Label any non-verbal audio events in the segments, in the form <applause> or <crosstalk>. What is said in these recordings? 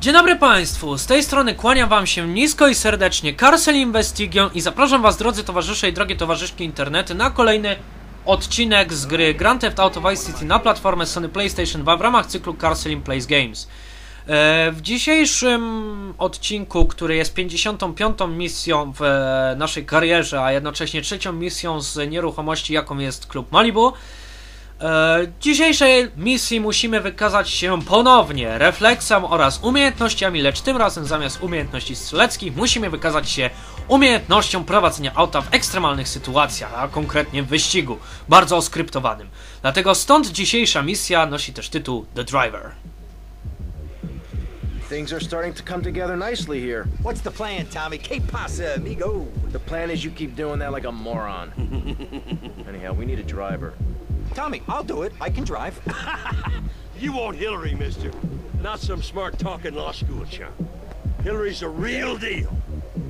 Dzień dobry Państwu, z tej strony kłaniam Wam się nisko i serdecznie Carcel Investigion i zapraszam Was drodzy towarzysze i drogie towarzyszki internety na kolejny odcinek z gry Grand Theft Auto Vice City na platformę Sony PlayStation 2 w ramach cyklu Carcel Plays Games. E, W dzisiejszym odcinku, który jest 55. misją w naszej karierze, a jednocześnie trzecią misją z nieruchomości, jaką jest Klub Malibu, E, dzisiejszej misji musimy wykazać się ponownie refleksem oraz umiejętnościami, lecz tym razem zamiast umiejętności strzeleckich musimy wykazać się umiejętnością prowadzenia auta w ekstremalnych sytuacjach, a konkretnie w wyścigu, bardzo oskryptowanym. Dlatego stąd dzisiejsza misja nosi też tytuł The Driver. Things are starting to come together nicely here. What's the plan, Tommy? Que pasa, amigo? The plan is you keep doing that like a moron. <laughs> Anyhow, we need a driver. Tommy, I'll do it. I can drive. <laughs> You want Hillary, mister. Not some smart talking law school chump. Hillary's a real deal.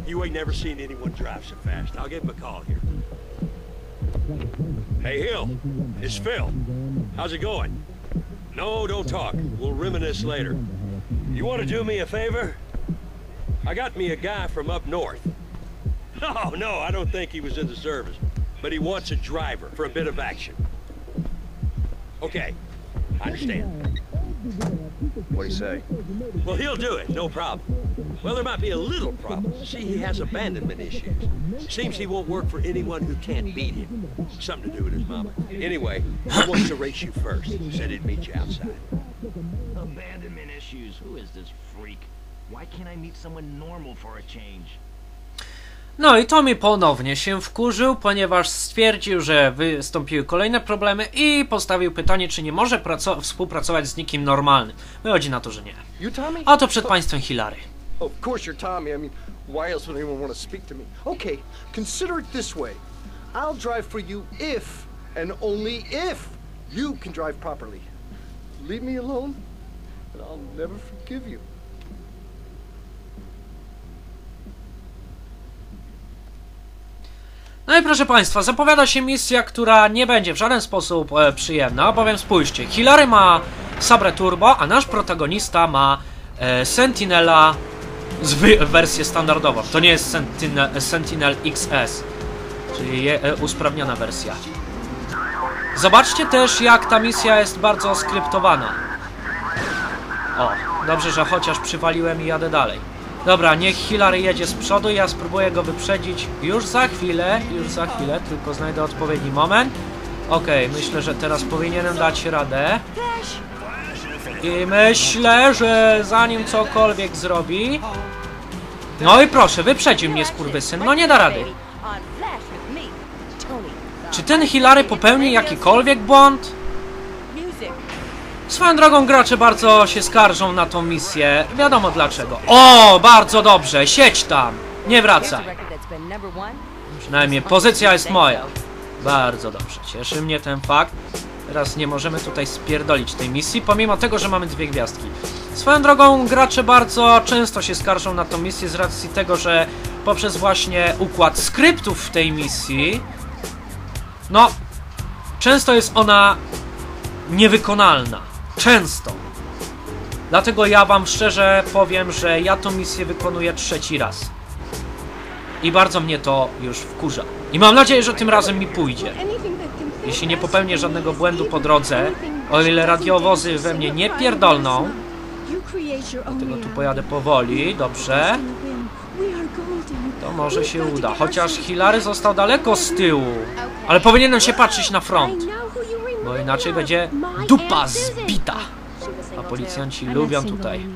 You ain't never seen anyone drive so fast. I'll give him a call here. Hey, Hill. It's Phil. How's it going? No, don't talk. We'll reminisce later. You want to do me a favor? I got me a guy from up north. No, <laughs> oh, no, I don't think he was in the service. But he wants a driver for a bit of action. Okay, I understand. What do you say? Well, he'll do it, no problem. Well, there might be a little problem. See, he has abandonment issues. Seems he won't work for anyone who can't beat him. Something to do with his mama. Anyway, he wants to race you first. Said he'd meet you outside. Abandonment issues. Who is this freak? Why can't I meet someone normal for a change? No i Tommy ponownie się wkurzył, ponieważ stwierdził, że wystąpiły kolejne problemy i postawił pytanie, czy nie może praco- współpracować z nikim normalnym. Wychodzi na to, że nie. A to przed państwem Hilary. Of course you're Tommy. I mean, why else would anyone want to speak to me? Okay, consider it this way. I'll drive for you if, and only if, you can drive properly. Leave me alone, and I'll never forgive you. No i proszę Państwa, zapowiada się misja, która nie będzie w żaden sposób e, przyjemna, bowiem spójrzcie, Hilary ma Sabre Turbo, a nasz protagonista ma e, Sentinela wersję standardową. To nie jest Sentinel, Sentinel XS, czyli je, e, usprawniona wersja. Zobaczcie też, jak ta misja jest bardzo skryptowana. O, dobrze, że chociaż przywaliłem i jadę dalej. Dobra, niech Hilary jedzie z przodu, ja spróbuję go wyprzedzić już za chwilę, już za chwilę, tylko znajdę odpowiedni moment. Okej, myślę, że teraz powinienem dać radę. I myślę, że zanim cokolwiek zrobi... No i proszę, wyprzedził mnie skurwysyn, no nie da rady. Czy ten Hilary popełni jakikolwiek błąd? Swoją drogą gracze bardzo się skarżą na tą misję. Wiadomo dlaczego. O, bardzo dobrze, siedź tam. Nie wracaj. Przynajmniej pozycja jest moja. Bardzo dobrze, cieszy mnie ten fakt. Teraz nie możemy tutaj spierdolić tej misji, pomimo tego, że mamy dwie gwiazdki. Swoją drogą gracze bardzo często się skarżą na tą misję z racji tego, że poprzez właśnie układ skryptów w tej misji, no, często jest ona niewykonalna. Często. Dlatego ja wam szczerze powiem, że ja tą misję wykonuję trzeci raz. I bardzo mnie to już wkurza. I mam nadzieję, że tym razem mi pójdzie. Jeśli nie popełnię żadnego błędu po drodze, o ile radiowozy we mnie nie pierdolną, dlatego tu pojadę powoli, dobrze, to może się uda. Chociaż Hilary został daleko z tyłu. Ale powinienem się patrzeć na front, inaczej będzie dupa zbita. A policjanci lubią tutaj.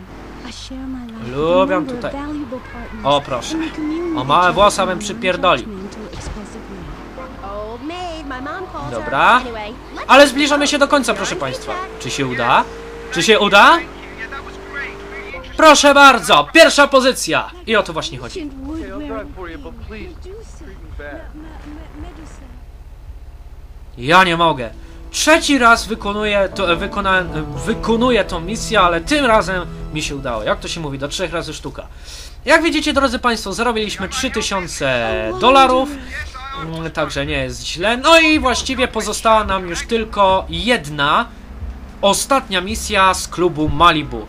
Lubią tutaj. O proszę. O małe włosa bym przypierdolił. Dobra. Ale zbliżamy się do końca, proszę państwa. Czy się uda? Czy się uda? Proszę bardzo, pierwsza pozycja. I o to właśnie chodzi. Ja nie mogę. Trzeci raz wykonuję, to, wykona, wykonuję tą misję, ale tym razem mi się udało. Jak to się mówi? Do trzech razy sztuka. Jak widzicie, drodzy Państwo, zarobiliśmy 3000 dolarów. Mm, Także nie jest źle. No i właściwie pozostała nam już tylko jedna, ostatnia misja z klubu Malibu.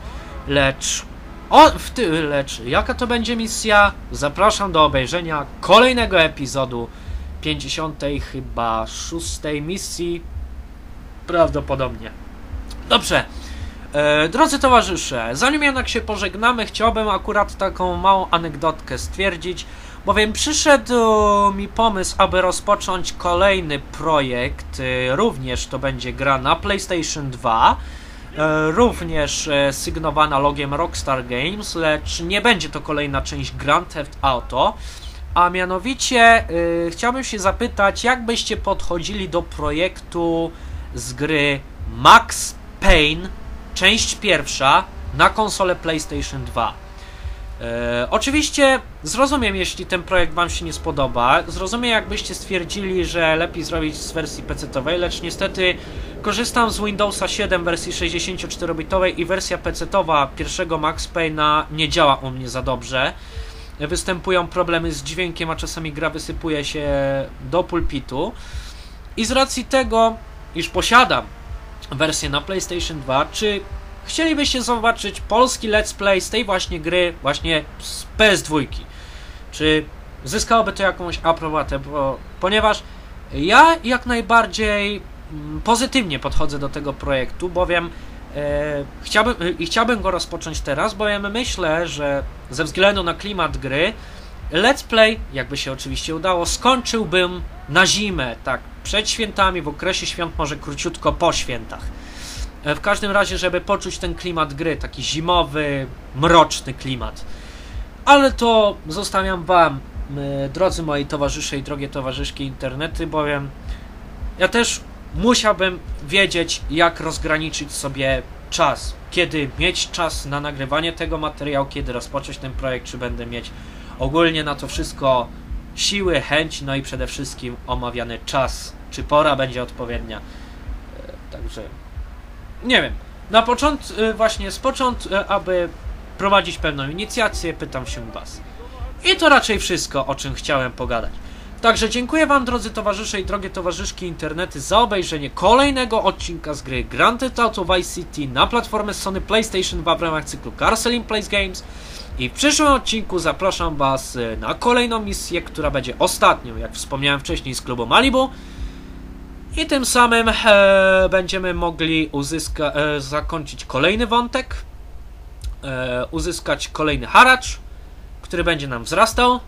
Lecz O, w tyle, czy jaka to będzie misja? Zapraszam do obejrzenia kolejnego epizodu 50 chyba 6 misji. Prawdopodobnie. Dobrze. E, drodzy towarzysze, zanim jednak się pożegnamy, chciałbym akurat taką małą anegdotkę stwierdzić, bowiem przyszedł mi pomysł, aby rozpocząć kolejny projekt. E, również to będzie gra na PlayStation 2. E, również sygnowana logiem Rockstar Games, lecz nie będzie to kolejna część Grand Theft Auto. A mianowicie chciałbym się zapytać, jak byście podchodzili do projektu z gry Max Payne, część pierwsza na konsolę PlayStation 2. E, oczywiście zrozumiem, jeśli ten projekt Wam się nie spodoba. Zrozumiem, jakbyście stwierdzili, że lepiej zrobić z wersji PC-owej, lecz niestety korzystam z Windowsa 7 wersji 64-bitowej i wersja PC-owa pierwszego Max Payne'a nie działa u mnie za dobrze. Występują problemy z dźwiękiem, a czasami gra wysypuje się do pulpitu. I z racji tego, iż posiadam wersję na PlayStation 2, czy chcielibyście zobaczyć polski let's play z tej właśnie gry, właśnie z PS2? Czy zyskałoby to jakąś aprobatę? Bo, ponieważ ja jak najbardziej mm, pozytywnie podchodzę do tego projektu, bowiem e, chciałbym, chciałbym go rozpocząć teraz, bowiem myślę, że ze względu na klimat gry, let's play, jakby się oczywiście udało, skończyłbym na zimę, tak, przed świętami, w okresie świąt, może króciutko po świętach. E, W każdym razie, żeby poczuć ten klimat gry, taki zimowy, mroczny klimat. Ale to zostawiam Wam, drodzy moi towarzysze i drogie towarzyszki internety, bowiem ja też musiałbym wiedzieć, jak rozgraniczyć sobie czas. Kiedy mieć czas na nagrywanie tego materiału, kiedy rozpocząć ten projekt, czy będę mieć ogólnie na to wszystko siły, chęć, no i przede wszystkim omawiany czas, czy pora będzie odpowiednia. E, Także nie wiem. Na początku, właśnie z początku, e, aby prowadzić pewną inicjację, pytam się Was. I to raczej wszystko, o czym chciałem pogadać. Także dziękuję Wam, drodzy towarzysze i drogie towarzyszki internety, za obejrzenie kolejnego odcinka z gry Grand Theft Auto Vice City na platformę Sony PlayStation 2 w ramach cyklu Carcelim Plays Games. I w przyszłym odcinku zapraszam Was e, na kolejną misję, która będzie ostatnią, jak wspomniałem wcześniej, z klubu Malibu. I tym samym e, będziemy mogli uzyska, e, zakończyć kolejny wątek, e, uzyskać kolejny haracz, który będzie nam wzrastał.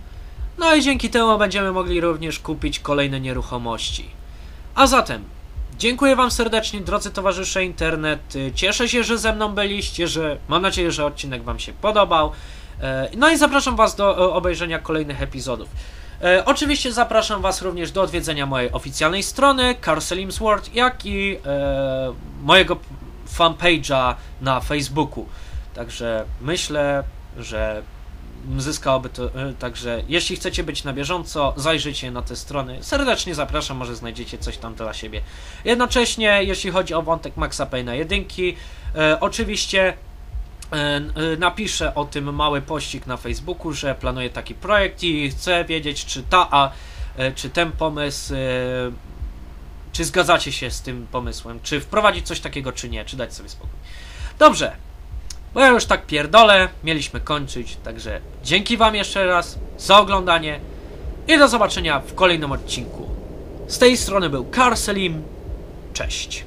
No i dzięki temu będziemy mogli również kupić kolejne nieruchomości. A zatem, dziękuję Wam serdecznie, drodzy towarzysze internet. Y, Cieszę się, że ze mną byliście, że mam nadzieję, że odcinek Wam się podobał. E, No i zapraszam Was do e, obejrzenia kolejnych epizodów. Oczywiście zapraszam Was również do odwiedzenia mojej oficjalnej strony Carselim's World, jak i mojego fanpage'a na Facebooku. Także myślę, że zyskałoby to. e, Także jeśli chcecie być na bieżąco, zajrzyjcie na te strony. Serdecznie zapraszam, może znajdziecie coś tam dla siebie. Jednocześnie, jeśli chodzi o wątek Maxa Payne'a jedynki, e, oczywiście e, napiszę o tym mały pościg na Facebooku, że planuję taki projekt i chcę wiedzieć, czy ta, a, czy ten pomysł, czy zgadzacie się z tym pomysłem, czy wprowadzić coś takiego, czy nie, czy dać sobie spokój. Dobrze, bo ja już tak pierdolę, mieliśmy kończyć, także dzięki Wam jeszcze raz za oglądanie i do zobaczenia w kolejnym odcinku. Z tej strony był Carselim, cześć.